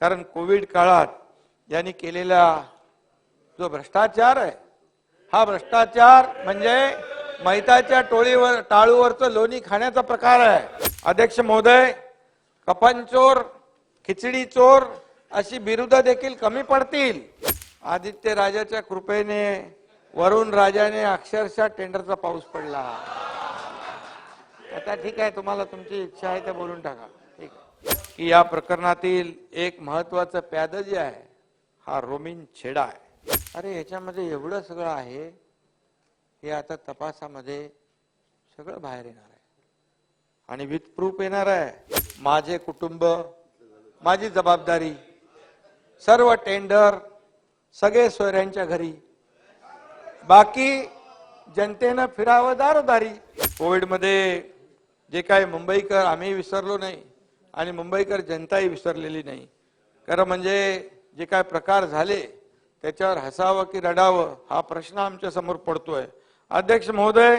कारण कोविड काळात यांनी केलेला जो भ्रष्टाचार आहे हा भ्रष्टाचार म्हणजे मैताच्या टोळीवर टाळूवरचं लोणी खाण्याचा प्रकार आहे. अध्यक्ष महोदय कपन चोर खिचडी चोर अशी बिरुद देखील कमी पडतील. आदित्य राजाच्या कृपेने वरुण राजाने अक्षरशः टेंडरचा पाऊस पडला. आता ठीक आहे तुम्हाला तुमची इच्छा आहे ते बोलून टाका. की या प्रकरणातील एक महत्वाचं प्याद जे आहे हा रोमिन छेडा आहे. अरे ह्याच्यामध्ये एवढं सगळं आहे हे आता तपासामध्ये सगळं बाहेर येणार आहे. आणि विथ प्रूफ येणार आहे माझे कुटुंब माझी जबाबदारी सर्व टेंडर सगळे सोयऱ्यांच्या घरी. बाकी जनतेनं फिरावं दारोदारी कोविडमध्ये जे काय मुंबईकर आम्ही विसरलो नाही. आणि मुंबईकर जनताही विसरलेली नाही. खरं म्हणजे जे काय प्रकार झाले त्याच्यावर हसावं की रडावं हा प्रश्न आमच्यासमोर पडतोय. अध्यक्ष महोदय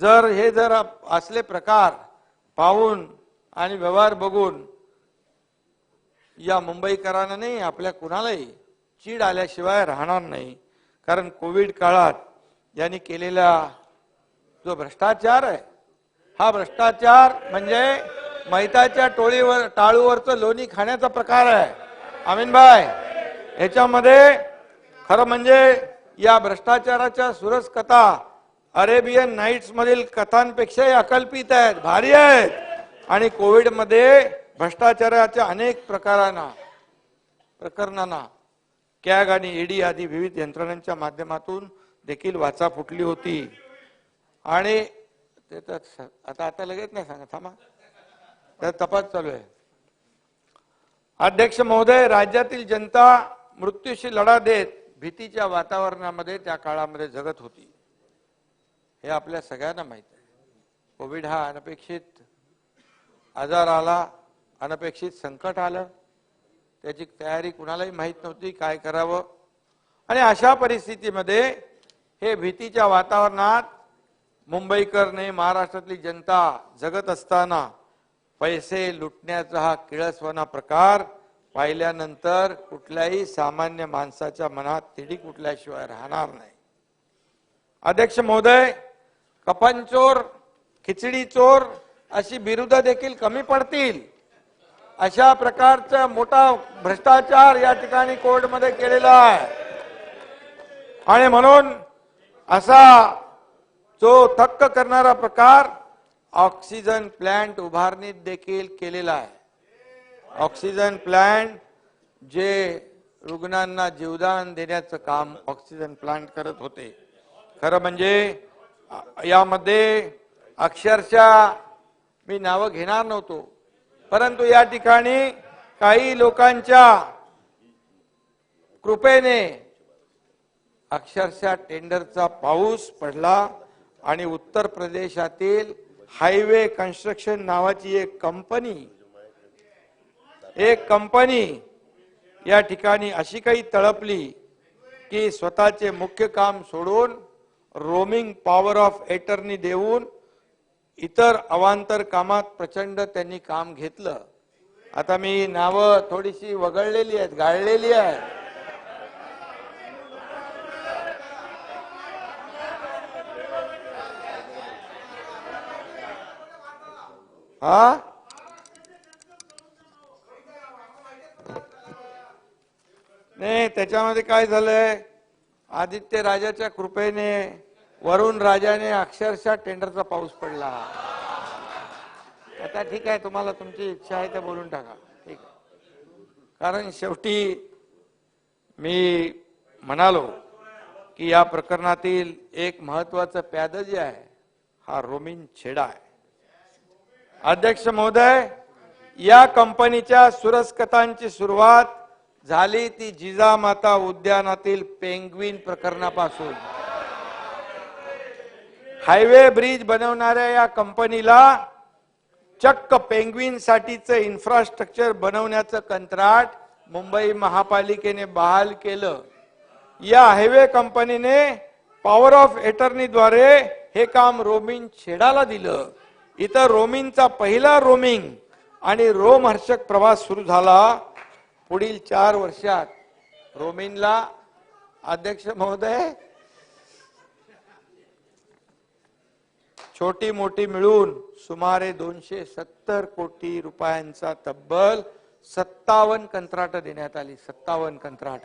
जर हे जर असले प्रकार पाहून आणि व्यवहार बघून या मुंबईकरांना नाही आपल्या कुणालाही चीड आल्याशिवाय राहणार नाही. कारण कोविड काळात यांनी केलेला जो भ्रष्टाचार आहे हा भ्रष्टाचार म्हणजे मैताच्या टोळीवर टाळूवरचं लोणी खाण्याचा प्रकार आहे. अमीनभाई याच्यामध्ये खरं म्हणजे या भ्रष्टाचाराच्या सुरस कथा अरेबियन नाईट्स मधील कथांपेक्षाही अकल्पित आहेत भारी आहेत. आणि कोविडमध्ये भ्रष्टाचाराच्या अनेक प्रकारांना प्रकरणांना कॅग आणि ईडी आदी विविध यंत्रणांच्या माध्यमातून देखील वाचा फुटली होती. आणि ते तर आता आता लगेच नाही सांगा थांबा. तर तपास चालू आहे. अध्यक्ष महोदय राज्यातील जनता मृत्यूशी लढा देत भीतीच्या वातावरणामध्ये त्या काळामध्ये जगत होती. हे आपल्या सगळ्यांना माहीत आहे. कोविड हा अनपेक्षित आजार आला अनपेक्षित संकट आलं. त्याची तयारी कुणालाही माहीत नव्हती काय करावं. आणि अशा परिस्थितीमध्ये हे भीतीच्या वातावरणात मुंबईकरने महाराष्ट्रातली जनता जगत असताना पैसे लुटण्याचा हा किळसवाना प्रकार पाहिल्यानंतर कुठल्याही सामान्य माणसाच्या मनात तिढी कुठल्याशिवाय राहणार नाही. अध्यक्ष महोदय कपनचोर खिचडी चोर अशी बिरुद देखील कमी पडतील. अशा प्रकारचा मोठा भ्रष्टाचार या ठिकाणी कोर्टमध्ये केलेला आहे. आणि म्हणून असा जो थक्क करणारा प्रकार ऑक्सिजन प्लांट उभारणीत देखील केलेला आहे. ऑक्सिजन प्लांट जे रुग्णांना जीवदान देण्याचं काम ऑक्सिजन प्लांट करत होते. खरं म्हणजे यामध्ये अक्षरशः मी नावं घेणार नव्हतो. परंतु या ठिकाणी काही लोकांच्या कृपेने अक्षरशः टेंडरचा पाऊस पडला आणि उत्तर प्रदेशातील हायवे कन्स्ट्रक्शन नावाची एक कंपनी एक कंपनी या ठिकाणी अशी काही तळपली की स्वतःचे मुख्य काम सोडून रोमिंग पॉवर ऑफ एटर्नी देऊन इतर अवांतर कामात प्रचंड त्यांनी काम घेतलं. आता मी नावं थोडीशी वगळलेली आहेत गाळलेली आहेत. हा? नाही त्याच्यामध्ये काय झालंय? आदित्य राजाच्या कृपेने वरुण राजाने अक्षरशः टेंडरचा पाऊस पडला. आता ठीक आहे तुम्हाला तुमची इच्छा आहे ते बोलून टाका. ठीक आहे. कारण शेवटी मी म्हणालो की या प्रकरणातील एक महत्वाचं प्याद जे आहे हा रोमिन छेडा आहे. अध्यक्ष महोदय या कंपनीच्या सुरस्कतांची सुरुवात झाली ती जिजामाता उद्यानातील पेंग्विन प्रकरणापासून. हायवे ब्रिज बनवणाऱ्या या कंपनीला चक्क पेंग्विन साठीचं इन्फ्रास्ट्रक्चर बनवण्याचं कंत्राट मुंबई महापालिकेने बहाल केलं. या हायवे कंपनीने पॉवर ऑफ एटर्नीद्वारे हे काम रोमिन छेडाला दिलं. इथं रोमिनचा पहिला रोमिंग आणि रोमहर्षक प्रवास सुरू झाला. पुढील चार वर्षात रोमिनला अध्यक्ष महोदय छोटी मोठी मिळून सुमारे दोनशे सत्तर कोटी रुपयांचा तब्बल सत्तावन्न कंत्राट देण्यात आली. सत्तावन्न कंत्राट.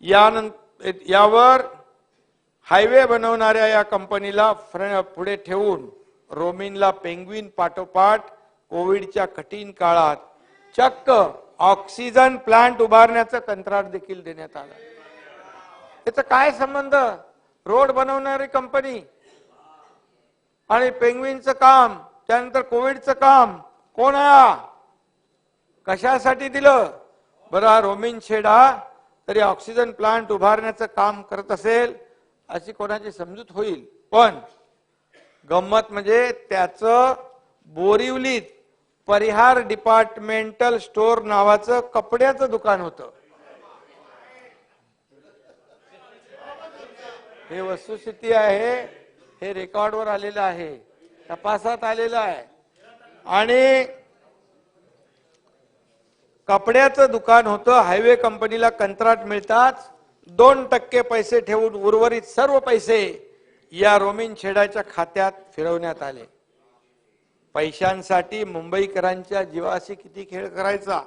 यानंतर यावर हायवे बनवणाऱ्या या कंपनीला फ्र- पुढे ठेवून रोमिनला पेंग्विन पाठोपाठ कोविडच्या कठीण काळात चक्क ऑक्सिजन प्लांट उभारण्याचं कंत्राट देखील देण्यात आलं. त्याचा काय संबंध? रोड बनवणारी कंपनी आणि पेंग्विनचं काम त्यानंतर कोविडचं काम कोण कशासाठी दिलं? बरं हा रोमिन शेडा तरी ऑक्सिजन प्लांट उभारण्याचं काम करत असेल अशी कोणाची समजूत होईल. पण गंमत म्हणजे त्याचं बोरिवलीत परिहार डिपार्टमेंटल स्टोर नावाचं कपड्याचं दुकान होतं. हे वस्तुस्थिती आहे हे रेकॉर्डवर आलेलं आहे तपासात आलेलं आहे. आणि कपड्याचं दुकान होतं हायवे कंपनीला कंत्राट मिळताच दोन टक्के पैसे ठेवून उर्वरित सर्व पैसे या रोमिन छेडाच्या खात्यात फिरवण्यात आले. पैशांसाठी मुंबईकरांच्या जीवाशी किती खेळ करायचा?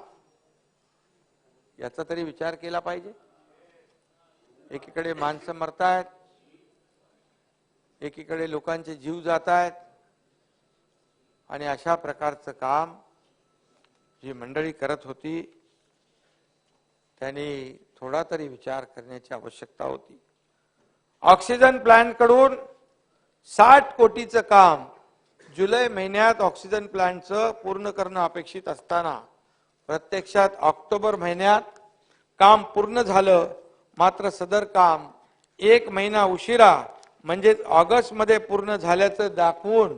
याचा तरी विचार केला पाहिजे. एकीकडे माणसं मरतायत एकीकडे लोकांचे जीव जात आहेत आणि अशा प्रकारचं काम जी मंडळी करत होती त्यांनी थोडा तरी विचार करण्याची आवश्यकता होती. ऑक्सिजन प्लांटकडून साठ कोटीचं काम जुलै महिन्यात ऑक्सिजन प्लांटचं पूर्ण करणं अपेक्षित असताना प्रत्यक्षात ऑक्टोबर महिन्यात काम पूर्ण झालं मात्र सदर काम एक महिना उशिरा म्हणजेच ऑगस्टमध्ये पूर्ण झाल्याचं दाखवून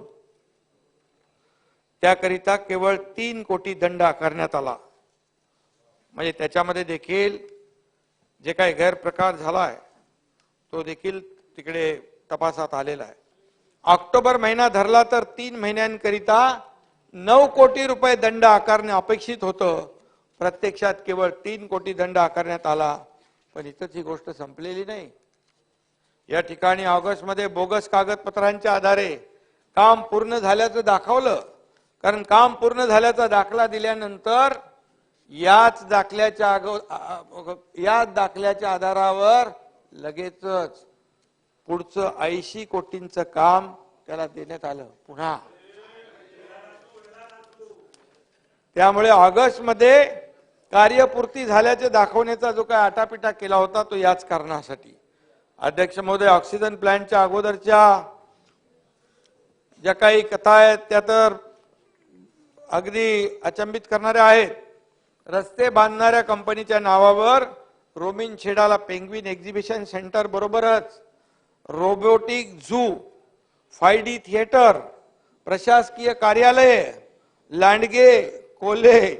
त्याकरिता केवळ तीन कोटी दंड आकारण्यात आला. म्हणजे त्याच्यामध्ये देखील जे काही गैरप्रकार झाला आहे तो देखील तिकडे तपासात आलेला आहे. ऑक्टोबर महिना धरला तर तीन महिन्यांकरिता नऊ कोटी रुपये दंड आकारणे अपेक्षित होतं. प्रत्यक्षात केवळ तीन कोटी दंड आकारण्यात आला पण इथंच ही गोष्ट संपलेली नाही. या ठिकाणी ऑगस्टमध्ये बोगस कागदपत्रांच्या आधारे काम पूर्ण झाल्याचं दाखवलं. कारण काम पूर्ण झाल्याचा दाखला दिल्यानंतर याच दाखल्याच्या याच दाखल्याच्या आधारावर लगेचच पुढचं ऐंशी कोटींचं काम त्याला देण्यात आलं. पुन्हा. त्यामुळे ऑगस्टमध्ये कार्यपूर्ती झाल्याचे दाखवण्याचा जो काही आटापिटा केला होता तो याच कारणासाठी. अध्यक्ष महोदय ऑक्सिजन प्लांटच्या अगोदरच्या ज्या काही कथा आहेत त्या तर अगदी अचंबित करणाऱ्या आहेत. रस्ते बांधणाऱ्या कंपनीच्या नावावर रोमिन छेडाला पेंग्विन एक्झिबिशन सेंटर बरोबरच robotic zoo five D theatre प्रशासकीय कार्यालय लांडगे Kolhe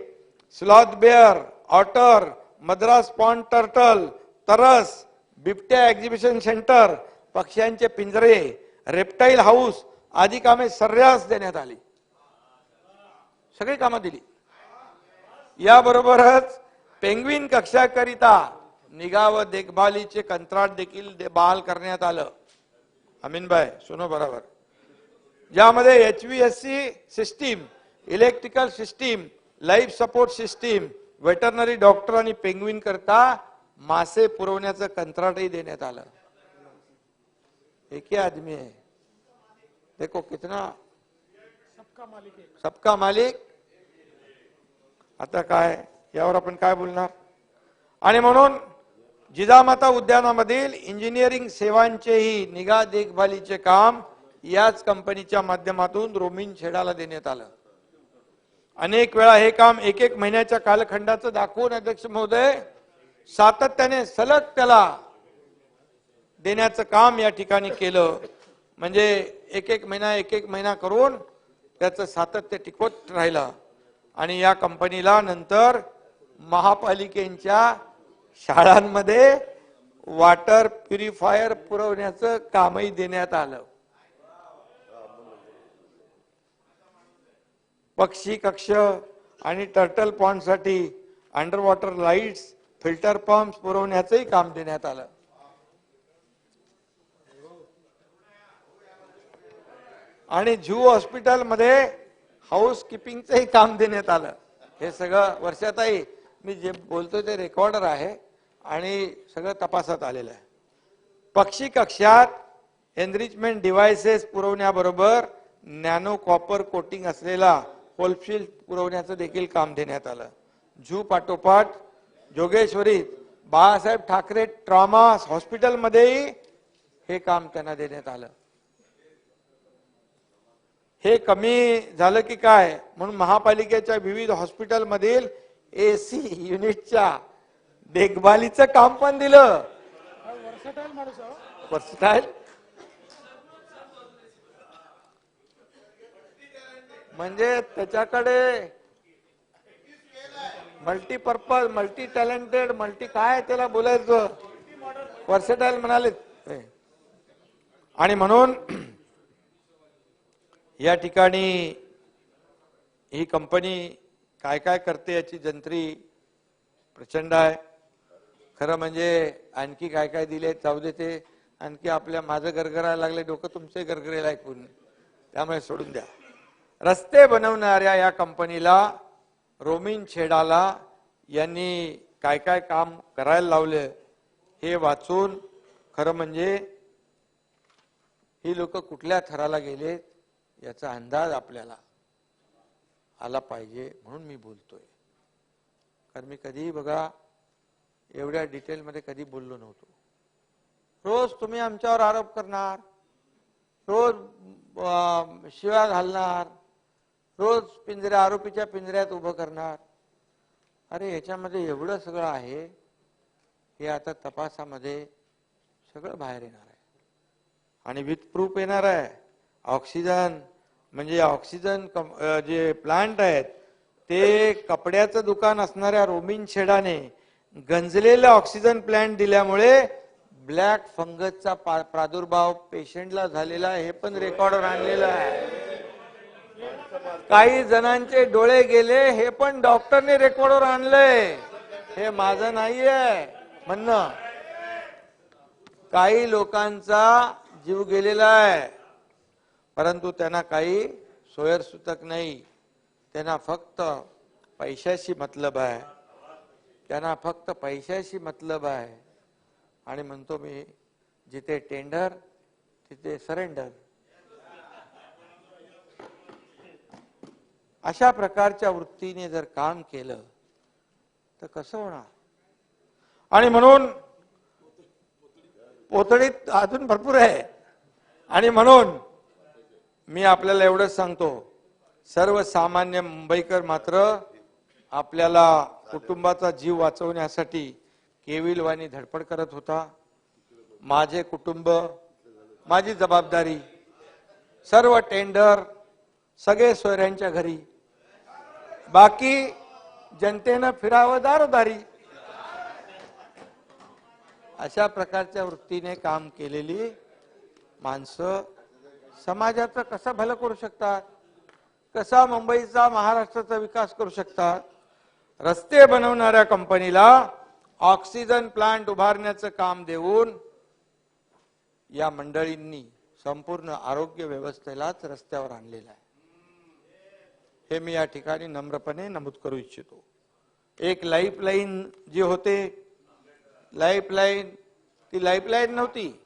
sloth bear otter Madras pond turtle तरस बिबट्या एक्झिबिशन सेंटर पक्ष्यांचे पिंजरे रेप्टाईल हाऊस आदी कामे सर्रास देण्यात आली. सगळी कामं दिली. याबरोबरच पेंग्विन कक्षाकरिता निगा व देखभालीचे कंत्राट देखील दे- बहाल करण्यात आलं. अमीनबाई सुनो बरोबर. ज्यामध्ये H V S C system electrical system life support system veterinary doctor आणि पेंग्विन करता मासे पुरवण्याचं कंत्राटही देण्यात आलं. एक ही आदमी है देखो कितना सबका मालिक. आता काय? यावर आपण काय बोलणार? आणि म्हणून जिजामाता उद्यानामधील इंजिनिअरिंग सेवांचेही निगा देखभालीचे काम याच कंपनीच्या माध्यमातून रोमिन छेडाला देण्यात आलं. अनेक वेळा हे काम एक एक महिन्याच्या कालखंडाचं दाखवून अध्यक्ष महोदय सातत्याने सलग त्याला देण्याचं काम या ठिकाणी केलं. म्हणजे एक एक महिना एक एक महिना करून त्याचं सातत्य टिकवत राहिलं. आणि या कंपनीला नंतर महापालिकेच्या शाळांमध्ये वॉटर प्युरिफायर पुरवण्याचं कामही देण्यात आलं. पक्षी कक्ष आणि turtle पॉन्डसाठी under water lights filter pumps पुरवण्याचंही काम देण्यात आलं. आणि झू हॉस्पिटलमध्ये हाऊस किपिंगचंही काम देण्यात आलं. हे सगळं वर्षाताई मी जे बोलतोय ते रेकॉर्डर आहे आणि सगळं तपासात आलेलं आहे. पक्षी कक्षात एनरिचमेंट डिव्हायसेस पुरवण्याबरोबर नॅनो कॉपर कोटिंग असलेला होलशील पुरवण्याचं देखील काम देण्यात आलं. झू पाठोपाठ जोगेश्वरीत बाळासाहेब ठाकरे ट्रॉमा हॉस्पिटलमध्येही हे काम त्यांना देण्यात आलं. हे कमी झालं की काय? म्हणून महापालिकेच्या विविध हॉस्पिटलमधील एसी युनिटच्या देखभालीचं काम पण दिलं. वर्सटाईल म्हणजे त्याच्याकडे मल्टीपर्पज मल्टी टॅलेंटेड मल्टी काय त्याला बोलायचं? वर्सेटाईल म्हणाले. आणि म्हणून या ठिकाणी ही कंपनी काय काय करते याची जंत्री? प्रचंड आहे. खरं म्हणजे आणखी काय काय दिले? जाऊ दे ते. आणखी आपल्या माझं गरगरायला लागले डोकं तुमचे गरगरेला ऐकून. त्यामुळे सोडून द्या. रस्ते बनवणाऱ्या या कंपनीला रोमिन छेडाला यांनी काय काय काम करायला लावलं हे वाचून खरं म्हणजे ही लोक कुठल्या थराला गेलेत याचा अंदाज आपल्याला आला पाहिजे म्हणून मी बोलतोय. कारण मी कधीही बघा एवढ्या डिटेलमध्ये कधी बोललो नव्हतो. रोज तुम्ही आमच्यावर आरोप करणार रोज शिव्या घालणार रोज पिंजऱ्या आरोपीच्या पिंजऱ्यात उभं करणार. अरे ह्याच्यामध्ये एवढं सगळं आहे हे आता तपासामध्ये सगळं बाहेर येणार आहे. आणि विथ प्रूफ येणार आहे. ऑक्सिजन म्हणजे ऑक्सिजन कम- जे प्लांट आहेत ते कपड्याचं दुकान असणाऱ्या रोमिन शेडाने गंजलेलं ऑक्सिजन प्लांट दिल्यामुळे ब्लॅक फंगसचा पा- प्रादुर्भाव पेशंटला झालेला आहे. हे पण रेकॉर्डवर आणलेलं आहे. काही जणांचे डोळे गेले हे पण डॉक्टरने रेकॉर्डवर आणलंय. हे माझं नाहीये. म्हणणं काही लोकांचा जीव गेलेला आहे. परंतु त्यांना काही सोयरसूतक नाही. त्यांना फक्त पैशाशी मतलब आहे. त्यांना फक्त पैशाशी मतलब आहे. आणि म्हणतो मी जिथे टेंडर तिथे सरेंडर अशा प्रकारच्या वृत्तीने जर काम केलं तर कसं होणार? आणि म्हणून पोतळीत अजून भरपूर आहे. आणि म्हणून मी आपल्याला एवढंच सांगतो. सर्वसामान्य मुंबईकर मात्र आपल्याला कुटुंबाचा जीव वाचवण्यासाठी केविलवाणी धडपड करत होता. माझे कुटुंब माझी जबाबदारी सर्व टेंडर सगळे सोयऱ्यांच्या घरी. बाकी जनतेनं फिरावं दारोदारी. अशा प्रकारच्या वृत्तीने काम केलेली माणसं समाजाचं कसं भलं करू शकतात? कसा मुंबईचा महाराष्ट्राचा विकास करू शकतात? रस्ते बनवणाऱ्या कंपनीला ऑक्सिजन प्लांट उभारण्याचं काम देऊन या मंडळींनी संपूर्ण आरोग्य व्यवस्थेलाच रस्त्यावर आणलेलं आहे. हे मी या ठिकाणी नम्रपणे नमूद करू इच्छितो. एक लाईफलाईन जी होते लाईफलाईन ती लाईफलाईन नव्हती.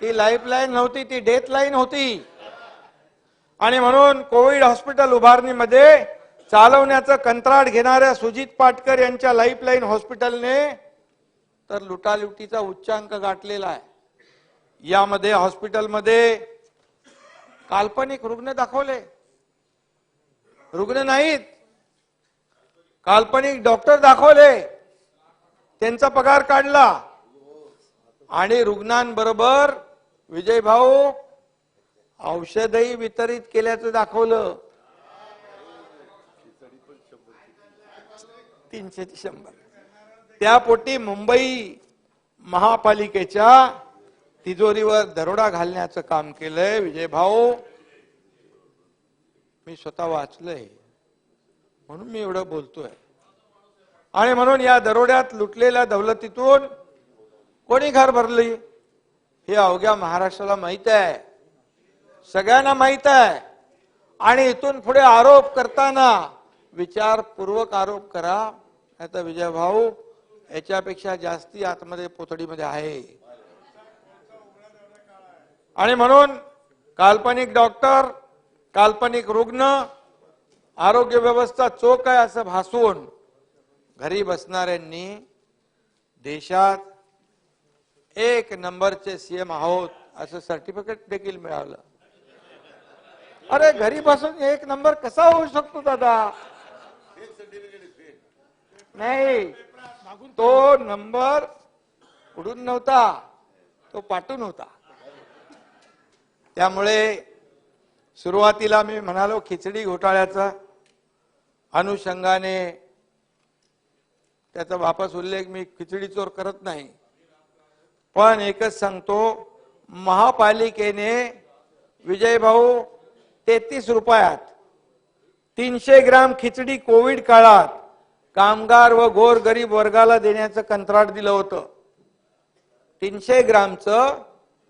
ती लाईफलाईन नव्हती ती डेथ लाईन होती. आणि म्हणून कोविड हॉस्पिटल उभारणीमध्ये चालवण्याचं कंत्राट घेणाऱ्या सुजित पाटकर यांच्या लाईफलाईन हॉस्पिटलने तर लुटालुटीचा उच्चांक गाठलेला आहे. यामध्ये हॉस्पिटलमध्ये काल्पनिक रुग्ण दाखवले. रुग्ण नाहीत. काल्पनिक डॉक्टर दाखवले. त्यांचा पगार काढला. आणि रुग्णांबरोबर विजय भाऊ औषधही वितरित केल्याचं दाखवलं. तीनशे ते शंभर. त्यापोटी मुंबई महापालिकेच्या तिजोरीवर दरोडा घालण्याचं काम केलंय. विजय भाऊ मी स्वतः वाचलंय. म्हणून मी एवढं बोलतोय. आणि म्हणून या दरोड्यात लुटलेल्या दौलतीतून कोणी घर भरली? हे अवघ्या महाराष्ट्राला माहीत आहे. सगळ्यांना माहीत आहे. आणि इथून पुढे आरोप करताना विचारपूर्वक आरोप करा. नाही तर विजय भाऊ याच्यापेक्षा जास्ती आतमध्ये पोतडीमध्ये आहे. आणि म्हणून काल्पनिक डॉक्टर काल्पनिक रुग्ण आरोग्य व्यवस्था चोख आहे असं भासून घरी बसणाऱ्यांनी देशात एक नंबरचे सीएम आहोत असं सर्टिफिकेट देखील मिळालं. अरे घरी बसून एक नंबर कसा होऊ शकतो दादा? नाही. तो नंबर उडून नव्हता तो पाठून होता. त्यामुळे सुरुवातीला मी म्हणालो खिचडी घोटाळ्याचा अनुषंगाने त्याचा वापस उल्लेख मी खिचडी चोर करत नाही. पण एकच सांगतो महापालिकेने विजय भाऊ तेहतीस रुपयात तीनशे ग्राम खिचडी कोविड काळात कामगार व गोर गरीब वर्गाला देण्याचं कंत्राट दिलं होतं. तीनशे ग्रामचं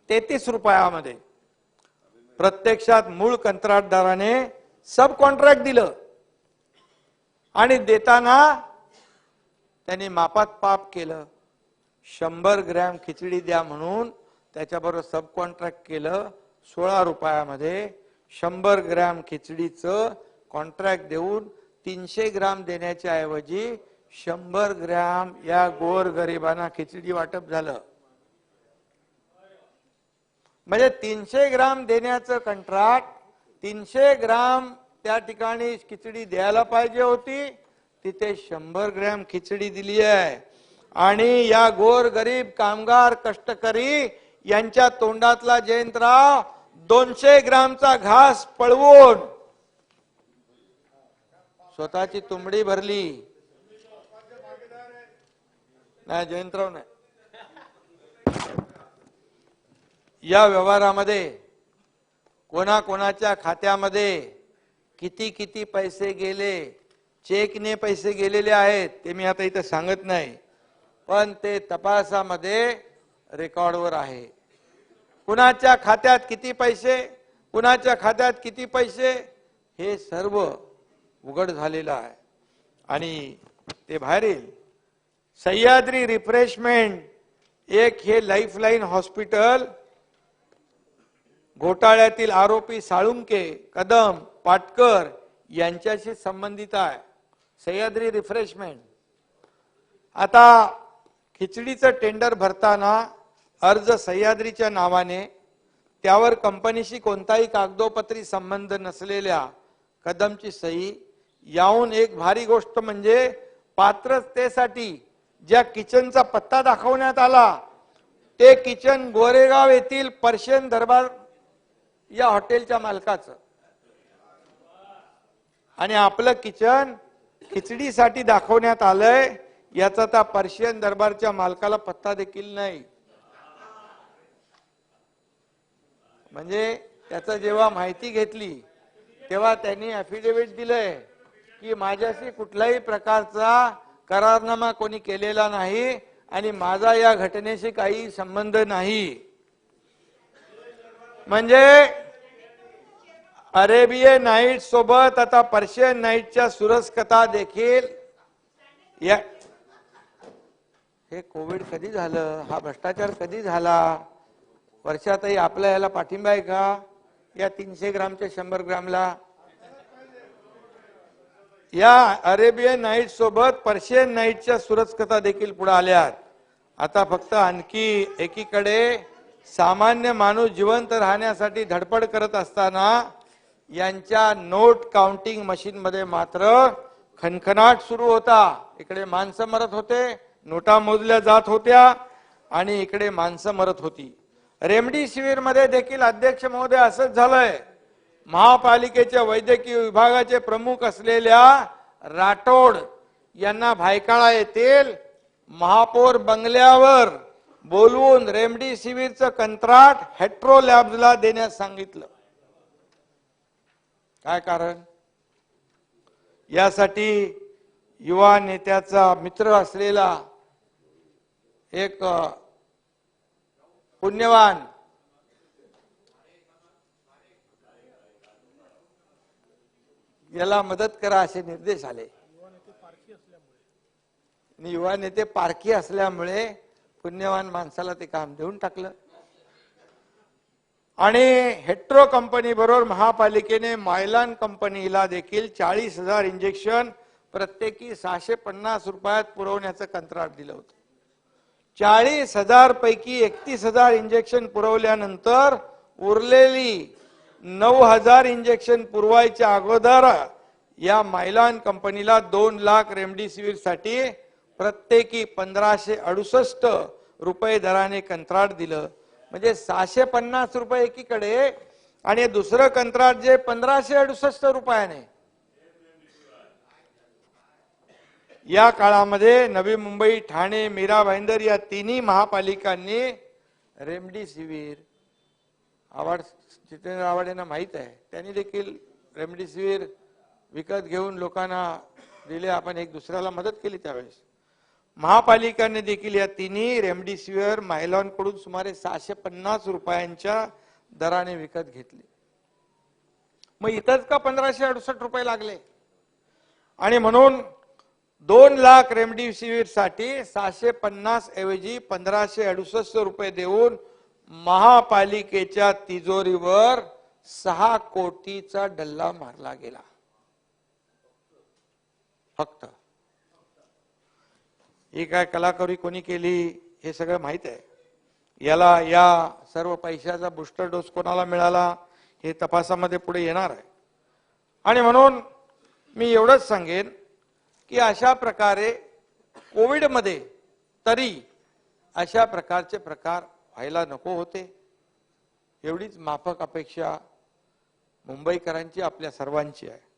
तेहतीस रुपयामध्ये. प्रत्यक्षात मूळ कंत्राटदाराने सब कॉन्ट्रॅक्ट दिलं. आणि देताना त्यांनी मापात पाप केलं. शंभर ग्रॅम खिचडी द्या म्हणून त्याच्याबरोबर सब कॉन्ट्रॅक्ट केलं सोळा रुपयामध्ये. शंभर ग्रॅम खिचडीचं कॉन्ट्रॅक्ट देऊन तीनशे ग्राम देण्याच्या ऐवजी शंभर ग्रॅम या गोर गरिबांना खिचडी वाटप झालं. म्हणजे तीनशे ग्राम देण्याचं कॉन्ट्रॅक्ट तीनशे ग्राम त्या ठिकाणी खिचडी द्यायला पाहिजे होती. तिथे शंभर ग्रॅम खिचडी दिली आहे. आणि या गोर गरीब कामगार कष्टकरी यांच्या तोंडातला जयंतराव दोनशे ग्रामचा घास पळवून स्वतःची तुंबडी भरली. नाही जयंतराव नाही. या व्यवहारामध्ये कोणाकोणाच्या खात्यामध्ये किती किती पैसे गेले चेकने पैसे गेलेले आहेत ते मी आता इथं सांगत नाही. पण ते तपासामध्ये रेकॉर्डवर आहे. कुणाच्या खात्यात किती पैसे कुणाच्या खात्यात किती पैसे हे सर्व उघड झालेलं आहे. आणि ते बाहेर येईल सह्याद्री रिफ्रेशमेंट एक हे लाईफलाईन हॉस्पिटल घोटाळ्यातील आरोपी साळुंके कदम पाटकर यांच्याशी संबंधित आहे. सह्याद्री रिफ्रेशमेंट. आता खिचडीचं टेंडर भरताना अर्ज सह्याद्रीच्या नावाने त्यावर कंपनीशी कोणताही कागदोपत्री संबंध नसलेल्या कदमची सही याहून एक भारी गोष्ट म्हणजे पात्रतेसाठी ज्या किचनचा पत्ता दाखवण्यात आला ते किचन गोरेगाव येथील पर्शियन दरबार या हॉटेलच्या मालकाचं. आणि आपलं किचन खिचडीसाठी दाखवण्यात आलंय. याचा त्या पर्शियन दरबारच्या मालकाला पत्ता देखील नाही. म्हणजे त्याचं जेव्हा माहिती घेतली तेव्हा त्यांनी अफिडेव्हिट दिलंय की माझ्याशी कुठल्याही प्रकारचा करारनामा कोणी केलेला नाही आणि माझा या घटनेशी काही संबंध नाही. म्हणजे अरेबियन नाईट सोबत आता पर्शियन नाईटच्या सुरस कथा देखील या हे कोविड कधी झालं? हा भ्रष्टाचार कधी झाला? वर्षातही आपल्या याला पाठिंबा आहे का? या तीनशे ग्रामच्या शंभर ग्रामला? या अरेबियन नाईट सोबत पर्शियन नाईटच्या सुरजकथा देखील पुढे आल्यात. आता फक्त आणखी एकीकडे सामान्य माणूस जिवंत राहण्यासाठी धडपड करत असताना यांच्या नोट काउंटिंग मशीनमध्ये मात्र खनखनाट सुरू होता. इकडे माणसं मरत होते. नोटा मोजल्या जात होत्या आणि इकडे माणसं मरत होती. रेमडेसिवीरमध्ये देखील अध्यक्ष महोदय असंच झालंय. महापालिकेच्या वैद्यकीय विभागाचे प्रमुख असलेल्या राठोड यांना भायकाळा येतील महापौर बंगल्यावर बोलवून रेमडेसिवीरचं कंत्राट हेट्रो लॅब्सला देण्यास सांगितलं. काय कारण? यासाठी युवा नेत्याचा मित्र असलेला एक पुण्यवान. याला मदत करा असे निर्देश आले. आणि युवा नेते पारखी असल्यामुळे पुण्यवान माणसाला ते काम देऊन टाकलं. आणि हेट्रो कंपनी बरोबर महापालिकेने मायलान कंपनीला देखील चाळीस हजार इंजेक्शन प्रत्येकी सहाशे पन्नास रुपयात पुरवण्याचं कंत्राट दिलं होतं. चाळीस हजार पैकी एकतीस हजार इंजेक्शन पुरवल्यानंतर उरलेली नऊ हजार इंजेक्शन पुरवायच्या अगोदर या मायलान कंपनीला दोन लाख रेमडेसिवीरसाठी प्रत्येकी पंधराशे अडुसष्ट रुपये दराने कंत्राट दिलं. म्हणजे सहाशे पन्नास रुपये एकीकडे आणि दुसरं कंत्राट जे पंधराशे अडुसष्ट रुपयाने. या काळामध्ये नवी मुंबई ठाणे मीरा भाईंदर या तिन्ही महापालिकांनी रेमडेसिवीर आवाड जितेंद्र आव्हाड यांना माहीत आहे. त्यांनी देखील रेमडेसिवीर विकत घेऊन लोकांना दिले. आपण एक दुसऱ्याला मदत केली त्यावेळेस. महापालिकांनी देखील या तिन्ही रेमडेसिवीरकडून सुमारे सहाशे पन्नास रुपयांच्या दराने विकत घेतली. मग इथंच का पंधराशे अडुसष्ट रुपये लागले? आणि म्हणून दोन लाख रेमडेसिवीरसाठी सहाशे पन्नास ऐवजी पंधराशे अडुसष्ट रुपये देऊन महापालिकेच्या तिजोरीवर सहा कोटीचा डल्ला मारला गेला. फक्त. ही काय कलाकारी कोणी केली हे सगळं माहीत आहे. याला या सर्व पैशाचा बुस्टर डोस कोणाला मिळाला हे तपासामध्ये पुढे येणार आहे. आणि म्हणून मी एवढंच सांगेन की अशा प्रकारे कोविडमध्ये तरी अशा प्रकारचे प्रकार व्हायला नको होते. एवढीच माफक अपेक्षा मुंबईकरांची आपल्या सर्वांची आहे.